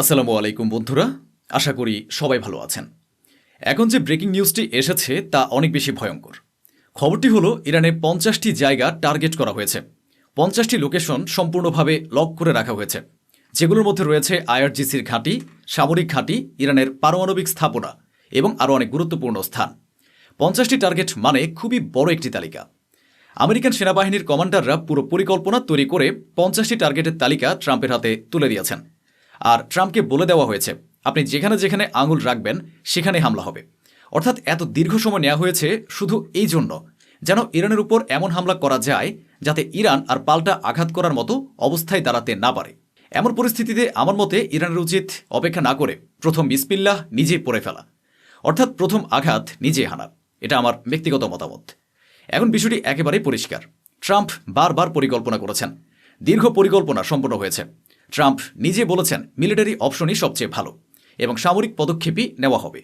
আসসালামু আলাইকুম, বন্ধুরা। আশা করি সবাই ভালো আছেন। এখন যে ব্রেকিং নিউজটি এসেছে, তা অনেক বেশি ভয়ঙ্কর। খবরটি হলো, ইরানে পঞ্চাশটি জায়গা টার্গেট করা হয়েছে। পঞ্চাশটি লোকেশন সম্পূর্ণভাবে লক করে রাখা হয়েছে। যেগুলোর মধ্যে রয়েছে আইআরজিসির ঘাঁটি, সামরিক ঘাঁটি, ইরানের পারমাণবিক স্থাপনা এবং আরও অনেক গুরুত্বপূর্ণ স্থান। পঞ্চাশটি টার্গেট মানে খুবই বড় একটি তালিকা। আমেরিকান সেনাবাহিনীর কমান্ডাররা পুরো পরিকল্পনা তৈরি করে পঞ্চাশটি টার্গেটের তালিকা ট্রাম্পের হাতে তুলে দিয়েছেন। আর ট্রাম্পকে বলে দেওয়া হয়েছে, আপনি যেখানে যেখানে আঙুল রাখবেন, সেখানে হামলা হবে। অর্থাৎ এত দীর্ঘ সময় নেওয়া হয়েছে শুধু এই জন্য, যেন ইরানের উপর এমন হামলা করা যায় যাতে ইরান আর পাল্টা আঘাত করার মতো অবস্থায় দাঁড়াতে না পারে। এমন পরিস্থিতিতে আমার মতে ইরানের উচিত অপেক্ষা না করে প্রথম বিসপিল্লাহ নিজেই পড়ে ফেলা। অর্থাৎ প্রথম আঘাত নিজে হানা। এটা আমার ব্যক্তিগত মতামত। এখন বিষয়টি একেবারেই পরিষ্কার। ট্রাম্প বারবার পরিকল্পনা করেছেন। দীর্ঘ পরিকল্পনা সম্পন্ন হয়েছে। ট্রাম্প নিজে বলেছেন, মিলিটারি অপশনই সবচেয়ে ভালো এবং সামরিক পদক্ষেপই নেওয়া হবে।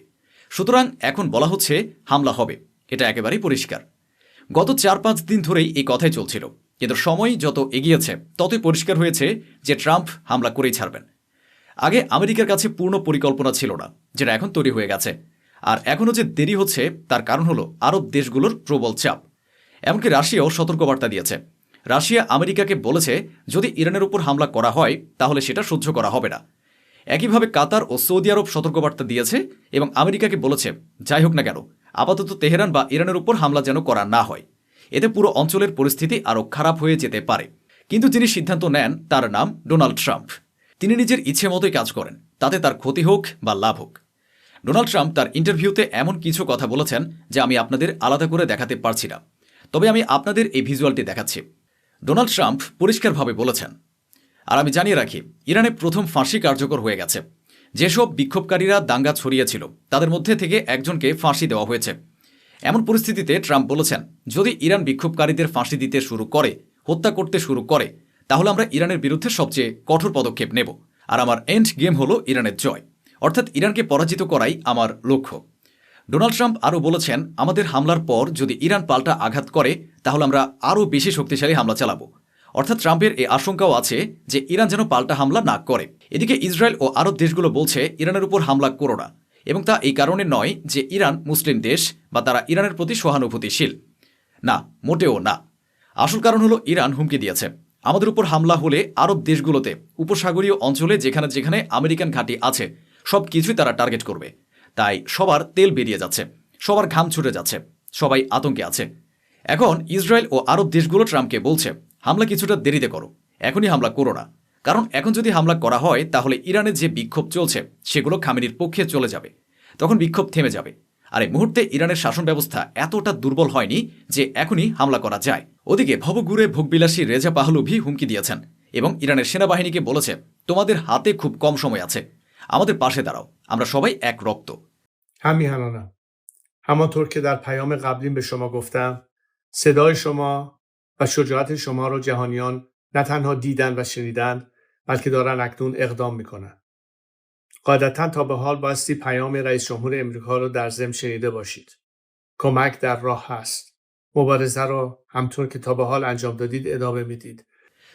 সুতরাং এখন বলা হচ্ছে, হামলা হবে। এটা একেবারেই পরিষ্কার। গত চার পাঁচ দিন ধরেই এই কথাই চলছিল। কিন্তু সময় যত এগিয়েছে, ততই পরিষ্কার হয়েছে যে ট্রাম্প হামলা করেই ছাড়বেন। আগে আমেরিকার কাছে পূর্ণ পরিকল্পনা ছিল না, যেটা এখন তৈরি হয়ে গেছে। আর এখনও যে দেরি হচ্ছে, তার কারণ হলো আরব দেশগুলোর প্রবল চাপ। এমনকি রাশিয়াও সতর্কবার্তা দিয়েছে। রাশিয়া আমেরিকাকে বলেছে, যদি ইরানের উপর হামলা করা হয়, তাহলে সেটা সহ্য করা হবে না। একইভাবে কাতার ও সৌদি আরব সতর্কবার্তা দিয়েছে এবং আমেরিকাকে বলেছে, যাই হোক না কেন, আপাতত তেহরান বা ইরানের উপর হামলা যেন করা না হয়। এতে পুরো অঞ্চলের পরিস্থিতি আরও খারাপ হয়ে যেতে পারে। কিন্তু যিনি সিদ্ধান্ত নেন, তার নাম ডোনাল্ড ট্রাম্প। তিনি নিজের ইচ্ছে মতোই কাজ করেন, তাতে তার ক্ষতি হোক বা লাভ হোক। ডোনাল্ড ট্রাম্প তার ইন্টারভিউতে এমন কিছু কথা বলেছেন, যা আমি আপনাদের আলাদা করে দেখাতে পারছি না। তবে আমি আপনাদের এই ভিজুয়ালটি দেখাচ্ছি। ডোনাল্ড ট্রাম্প পরিষ্কারভাবে বলেছেন, আর আমি জানিয়ে রাখি, ইরানে প্রথম ফাঁসি কার্যকর হয়ে গেছে। যেসব বিক্ষোভকারীরা দাঙ্গা ছড়িয়েছিল, তাদের মধ্যে থেকে একজনকে ফাঁসি দেওয়া হয়েছে। এমন পরিস্থিতিতে ট্রাম্প বলেছেন, যদি ইরান বিক্ষোভকারীদের ফাঁসি দিতে শুরু করে, হত্যা করতে শুরু করে, তাহলে আমরা ইরানের বিরুদ্ধে সবচেয়ে কঠোর পদক্ষেপ নেব। আর আমার এন্ড গেম হলো ইরানের জয়। অর্থাৎ ইরানকে পরাজিত করাই আমার লক্ষ্য। ডোনাল্ড ট্রাম্প আরও বলেছেন, আমাদের হামলার পর যদি ইরান পাল্টা আঘাত করে, তাহলে আমরা আরও বেশি শক্তিশালী হামলা চালাবো। অর্থাৎ ট্রাম্পের এই আশঙ্কাও আছে যে ইরান যেন পাল্টা হামলা না করে। এদিকে ইসরায়েল ও আরব দেশগুলো বলছে, ইরানের উপর হামলা করো না। এবং তা এই কারণে নয় যে ইরান মুসলিম দেশ বা তারা ইরানের প্রতি সহানুভূতিশীল। না, মোটেও না। আসল কারণ হলো ইরান হুমকি দিয়েছে। আমাদের উপর হামলা হলে আরব দেশগুলোতে, উপসাগরীয় অঞ্চলে যেখানে যেখানে আমেরিকান ঘাঁটি আছে সব কিছুই তারা টার্গেট করবে। তাই সবার তেল বেরিয়ে যাচ্ছে, সবার ঘাম ছুটে যাচ্ছে, সবাই আতঙ্কে আছে। এখন ইসরায়েল ও আরব দেশগুলো ট্রাম্পকে বলছে, হামলা কিছুটা দেরিতে করো, এখনই হামলা করো না। কারণ এখন যদি হামলা করা হয়, তাহলে ইরানের যে বিক্ষোভ চলছে, সেগুলো খামেনির পক্ষে চলে যাবে, তখন বিক্ষোভ থেমে যাবে। আর এই মুহূর্তে ইরানের শাসন ব্যবস্থা এতটা দুর্বল হয়নি যে এখনই হামলা করা যায়। ওদিকে ভবঘুরে ভোগবিলাসী রেজা পাহলুভি হুমকি দিয়েছেন এবং ইরানের সেনাবাহিনীকে বলেছে, তোমাদের হাতে খুব কম সময় আছে। আমাদের পাশে দাঁড়াও, আমরা সবাই এক রক্ত। همیهنانم همانطور که در پیام قبلیم به شما گفتم صدای شما و شجاعت شما را جهانیان نه تنها دیدن و شنیدن بلکه دارن اکنون اقدام میکنن قاعدتا تا به حال بایستی پیام رئیس جمهور امریکا رو در ضمن شنیده باشید کمک در راه هست مبارزه را همطور که تا به حال انجام دادید ادامه میدید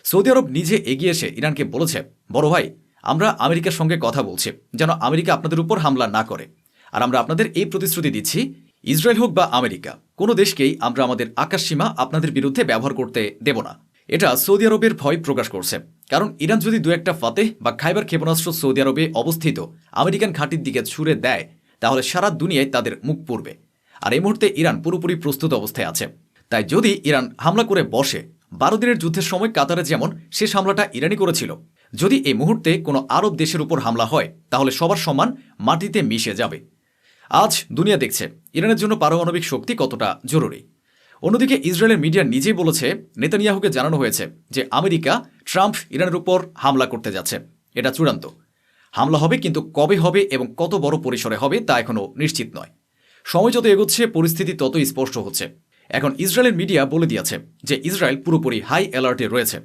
সৌদি আরব নিজে এগিয়ে এসে ইরানকে বলেছে বড় ভাই আমরা আমেরিকার সঙ্গে কথা বলছি যেন আমেরিকা আপনাদের উপর হামলা না করে আর আমরা আপনাদের এই প্রতিশ্রুতি দিচ্ছি, ইসরায়েল হোক বা আমেরিকা, কোনো দেশকেই আমরা আমাদের আকাশসীমা আপনাদের বিরুদ্ধে ব্যবহার করতে দেব না। এটা সৌদি আরবের ভয় প্রকাশ করছে। কারণ ইরান যদি দু একটা ফাতেহ বা খাইবার ক্ষেপণাস্ত্র সৌদি আরবে অবস্থিত আমেরিকান ঘাঁটির দিকে ছুড়ে দেয়, তাহলে সারা দুনিয়ায় তাদের মুখ পড়বে। আর এই মুহূর্তে ইরান পুরোপুরি প্রস্তুত অবস্থায় আছে। তাই যদি ইরান হামলা করে বসে, বারো দিনের যুদ্ধের সময় কাতারে যেমন শেষ হামলাটা ইরানই করেছিল, যদি এই মুহূর্তে কোনো আরব দেশের উপর হামলা হয়, তাহলে সবার সম্মান মাটিতে মিশে যাবে। আজ দুনিয়া দেখছে, ইরানের জন্য পারমাণবিক শক্তি কতটা জরুরি? অন্যদিকে ইসরায়েলের মিডিয়া নিজেই বলেছে, নেতানিয়াহুকে জানানো হয়েছে যে আমেরিকা ট্রাম্প ইরানের উপর হামলা করতে যাচ্ছে। এটা চূড়ান্ত। হামলা হবে কিন্তু কবে হবে এবং কত বড় পরিসরে হবে তা এখনও নিশ্চিত নয়। সময় যত এগোচ্ছে, পরিস্থিতি ততই স্পষ্ট হচ্ছে। এখন ইসরায়েলের মিডিয়া বলে দিয়েছে যে ইসরায়েল পুরোপুরি হাই অ্যালার্টে রয়েছে।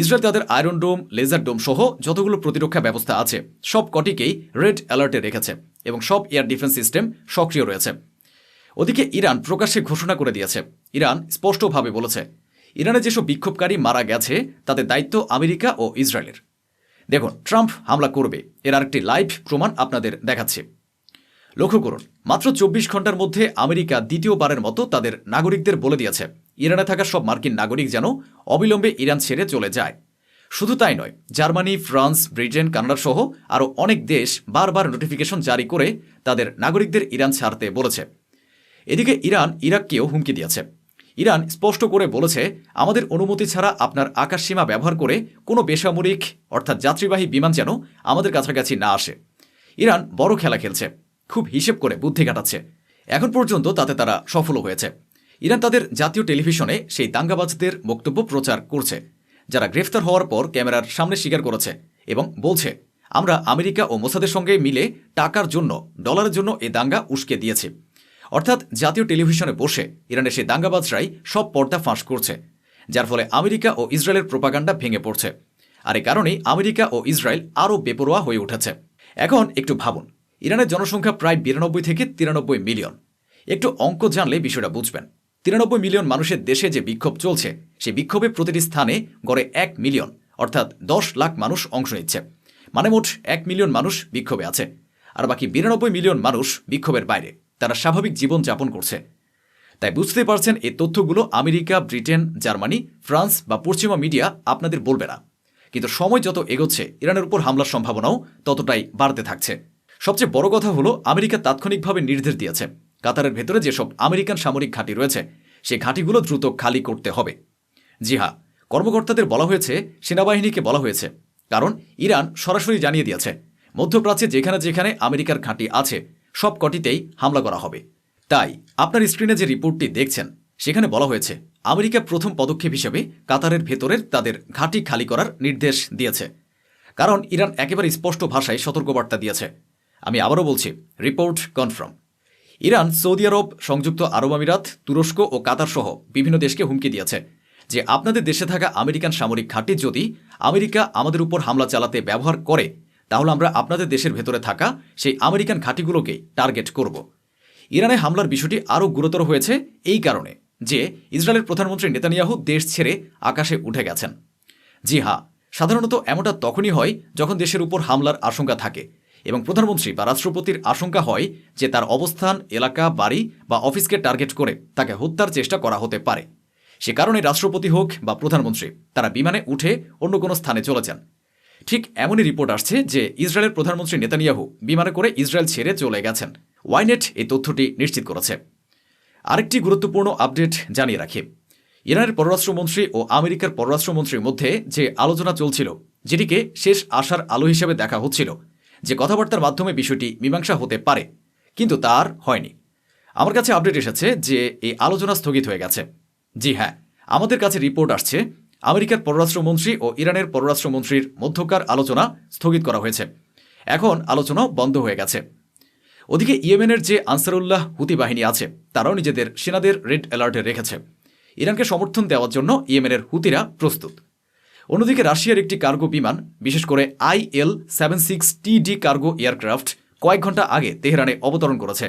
ইসরায়েল তাদের আয়রন ডোম, লেজার ডোম সহ যতগুলো প্রতিরক্ষা ব্যবস্থা আছে, সব কটিকেই রেড অ্যালার্টে রেখেছে এবং সব এয়ার ডিফেন্স সিস্টেম সক্রিয় রয়েছে। ওদিকে ইরান প্রকাশ্যে ঘোষণা করে দিয়েছে। ইরান স্পষ্টভাবে বলেছে, ইরানে যেসব বিক্ষোভকারী মারা গেছে, তাদের দায়িত্ব আমেরিকা ও ইসরায়েলের। দেখুন, ট্রাম্প হামলা করবে, এর আরেকটি লাইভ প্রমাণ আপনাদের দেখাচ্ছি। লক্ষ্য করুন, মাত্র চব্বিশ ঘণ্টার মধ্যে আমেরিকা দ্বিতীয়বারের মতো তাদের নাগরিকদের বলে দিয়েছে। ইরানে থাকা সব মার্কিন নাগরিক যেন অবিলম্বে ইরান ছেড়ে চলে যায়। শুধু তাই নয়, জার্মানি, ফ্রান্স, ব্রিটেন, কানাডা সহ আরও অনেক দেশ বারবার নোটিফিকেশন জারি করে তাদের নাগরিকদের ইরান ছাড়তে বলেছে। এদিকে ইরান ইরাককেও হুমকি দিয়েছে। ইরান স্পষ্ট করে বলেছে, আমাদের অনুমতি ছাড়া আপনার আকাশসীমা ব্যবহার করে কোনো বেসামরিক অর্থাৎ যাত্রীবাহী বিমান যেন আমাদের কাছাকাছি না আসে। ইরান বড় খেলা খেলছে। খুব হিসেব করে বুদ্ধি কাটাচ্ছে। এখন পর্যন্ত তাতে তারা সফলও হয়েছে। ইরান তাদের জাতীয় টেলিভিশনে সেই দাঙ্গাবাজদের বক্তব্য প্রচার করছে, যারা গ্রেফতার হওয়ার পর ক্যামেরার সামনে স্বীকার করেছে এবং বলছে, আমরা আমেরিকা ও মোসাদের সঙ্গে মিলে টাকার জন্য, ডলারের জন্য এ দাঙ্গা উস্কে দিয়েছি। অর্থাৎ জাতীয় টেলিভিশনে বসে ইরানের সেই দাঙ্গাবাজরাই সব পর্দা ফাঁস করছে, যার ফলে আমেরিকা ও ইসরায়েলের প্রোপাগান্ডা ভেঙে পড়ছে। আর এ কারণেই আমেরিকা ও ইসরায়েল আরও বেপরোয়া হয়ে উঠেছে। এখন একটু ভাবুন ইরানের জনসংখ্যা প্রায় বিরানব্বই থেকে তিরানব্বই মিলিয়ন। একটু অঙ্ক জানলে বিষয়টা বুঝবেন। তিরানব্বই মিলিয়ন মানুষের দেশে যে বিক্ষোভ চলছে, সেই বিক্ষোভে প্রতিটি স্থানে গড়ে এক মিলিয়ন, অর্থাৎ দশ লাখ মানুষ অংশ নিচ্ছে। মানে মোট এক মিলিয়ন মানুষ বিক্ষোভে আছে। আর বাকি বিরানব্বই মিলিয়ন মানুষ বিক্ষোভের বাইরে। তারা স্বাভাবিক জীবন যাপন করছে। তাই বুঝতে পারছেন, এই তথ্যগুলো আমেরিকা, ব্রিটেন, জার্মানি, ফ্রান্স বা পশ্চিমা মিডিয়া আপনাদের বলবে না। কিন্তু সময় যত এগোচ্ছে, ইরানের উপর হামলার সম্ভাবনাও ততটাই বাড়তে থাকছে। সবচেয়ে বড় কথা হলো, আমেরিকা তাৎক্ষণিকভাবে নির্দেশ দিয়েছে। কাতারের ভেতরে যেসব আমেরিকান সামরিক ঘাঁটি রয়েছে, সে ঘাঁটিগুলো দ্রুত খালি করতে হবে। জি হ্যাঁ কর্মকর্তাদের বলা হয়েছে, সেনাবাহিনীকে বলা হয়েছে, কারণ ইরান সরাসরি জানিয়ে দিয়েছে, মধ্যপ্রাচ্যে যেখানে যেখানে আমেরিকার ঘাঁটি আছে সব কটিতেই হামলা করা হবে। তাই, আপনার স্ক্রিনে যে রিপোর্টটি দেখছেন, সেখানে বলা হয়েছে, আমেরিকা প্রথম পদক্ষেপ হিসেবে কাতারের ভেতরের তাদের ঘাঁটি খালি করার নির্দেশ দিয়েছে। কারণ ইরান একেবারে স্পষ্ট ভাষায় সতর্কবার্তা দিয়েছে। আমি আবারও বলছি, রিপোর্ট কনফার্ম। ইরান, সৌদি আরব, সংযুক্ত আরব আমিরাত, তুরস্ক ও কাতার সহ বিভিন্ন দেশকে হুমকি দিয়েছে যে আপনাদের দেশে থাকা আমেরিকান সামরিক ঘাঁটি যদি আমেরিকা আমাদের উপর হামলা চালাতে ব্যবহার করে, তাহলে আমরা আপনাদের দেশের ভেতরে থাকা সেই আমেরিকান ঘাঁটিগুলোকেই টার্গেট করব। ইরানে হামলার বিষয়টি আরও গুরুতর হয়েছে এই কারণে যে ইসরায়েলের প্রধানমন্ত্রী নেতানিয়াহু দেশ ছেড়ে আকাশে উঠে গেছেন। জি হ্যাঁ সাধারণত এমনটা তখনই হয় যখন দেশের উপর হামলার আশঙ্কা থাকে। এবং প্রধানমন্ত্রী বা রাষ্ট্রপতির আশঙ্কা হয় যে তার অবস্থান, এলাকা, বাড়ি বা অফিসকে টার্গেট করে তাকে হত্যার চেষ্টা করা হতে পারে। সে কারণে রাষ্ট্রপতি হোক বা প্রধানমন্ত্রী, তারা বিমানে উঠে অন্য কোনো স্থানে চলে যান। ঠিক এমনই রিপোর্ট আসছে যে ইসরায়েলের প্রধানমন্ত্রী নেতানিয়াহু বিমানে করে ইসরায়েল ছেড়ে চলে গেছেন। ওয়াইনেট এই তথ্যটি নিশ্চিত করেছে। আরেকটি গুরুত্বপূর্ণ আপডেট জানিয়ে রাখি। ইরানের পররাষ্ট্রমন্ত্রী ও আমেরিকার পররাষ্ট্রমন্ত্রীর মধ্যে যে আলোচনা চলছিল, যেটিকে শেষ আশার আলো হিসেবে দেখা হচ্ছিল যে কথাবার্তার মাধ্যমে বিষয়টি মীমাংসা হতে পারে, কিন্তু তার হয়নি। আমার কাছে আপডেট এসেছে যে এই আলোচনা স্থগিত হয়ে গেছে। জি হ্যাঁ আমাদের কাছে রিপোর্ট আসছে, আমেরিকার পররাষ্ট্রমন্ত্রী ও ইরানের পররাষ্ট্রমন্ত্রীর মধ্যকার আলোচনা স্থগিত করা হয়েছে। এখন আলোচনা বন্ধ হয়ে গেছে। ওদিকে ইয়েমেনের যে আনসারুল্লাহ হুতি বাহিনী আছে, তারাও নিজেদের সেনাদের রেড অ্যালার্টে রেখেছে। ইরানকে সমর্থন দেওয়ার জন্য ইয়েমেনের হুতিরা প্রস্তুত। অন্যদিকে রাশিয়ার একটি কার্গো বিমান, বিশেষ করে IL seven six TD cargo aircraft, কয়েক ঘণ্টা আগে তেহরানে অবতরণ করেছে।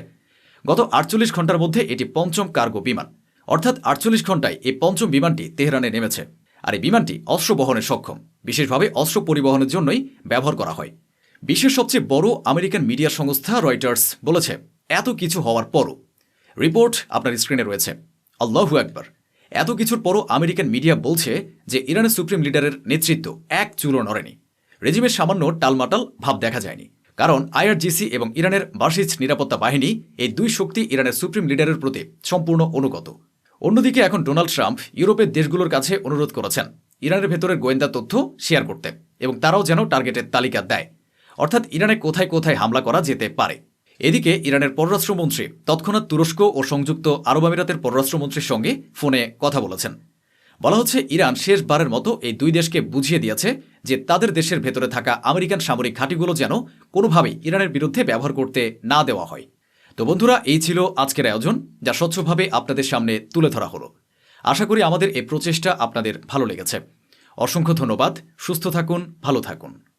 গত আটচল্লিশ ঘণ্টার মধ্যে এটি পঞ্চম কার্গো বিমান। অর্থাৎ আটচল্লিশ ঘন্টায় এই পঞ্চম বিমানটি তেহরানে নেমেছে। আর এই বিমানটি অস্ত্র বহনে সক্ষম। বিশেষভাবে অস্ত্র পরিবহনের জন্যই ব্যবহার করা হয়। বিশ্বের সবচেয়ে বড় আমেরিকান মিডিয়া সংস্থা রয়টার্স বলেছে, এত কিছু হওয়ার পরও। রিপোর্ট আপনার স্ক্রিনে রয়েছে। আল্লাহু একবার এত কিছুর পরও আমেরিকান মিডিয়া বলছে যে ইরানের সুপ্রিম লিডারের নেতৃত্ব এক চুলো নড়েনি। রেজিমের সামান্য টালমাটাল ভাব দেখা যায়নি। কারণ আইআরজিসি এবং ইরানের বার্ষিক নিরাপত্তা বাহিনী এই দুই শক্তি ইরানের সুপ্রিম লিডারের প্রতি সম্পূর্ণ অনুগত। অন্যদিকে এখন ডোনাল্ড ট্রাম্প ইউরোপের দেশগুলোর কাছে অনুরোধ করেছেন ইরানের ভেতরের গোয়েন্দা তথ্য শেয়ার করতে এবং তারাও যেন টার্গেটের তালিকা দেয়। অর্থাৎ ইরানে কোথায় কোথায় হামলা করা যেতে পারে। এদিকে ইরানের পররাষ্ট্রমন্ত্রী, তৎক্ষণাৎ তুরস্ক ও সংযুক্ত আরব আমিরাতের পররাষ্ট্রমন্ত্রীর সঙ্গে ফোনে কথা বলেছেন। বলা হচ্ছে, ইরান শেষবারের মতো এই দুই দেশকে বুঝিয়ে দিয়েছে যে তাদের দেশের ভেতরে থাকা আমেরিকান সামরিক ঘাঁটিগুলো যেন কোনোভাবেই ইরানের বিরুদ্ধে ব্যবহার করতে না দেওয়া হয়। তো বন্ধুরা, এই ছিল আজকের আয়োজন, যা স্বচ্ছভাবে আপনাদের সামনে তুলে ধরা হলো। আশা করি আমাদের এই প্রচেষ্টা আপনাদের ভালো লেগেছে। অসংখ্য ধন্যবাদ, সুস্থ থাকুন, ভালো থাকুন।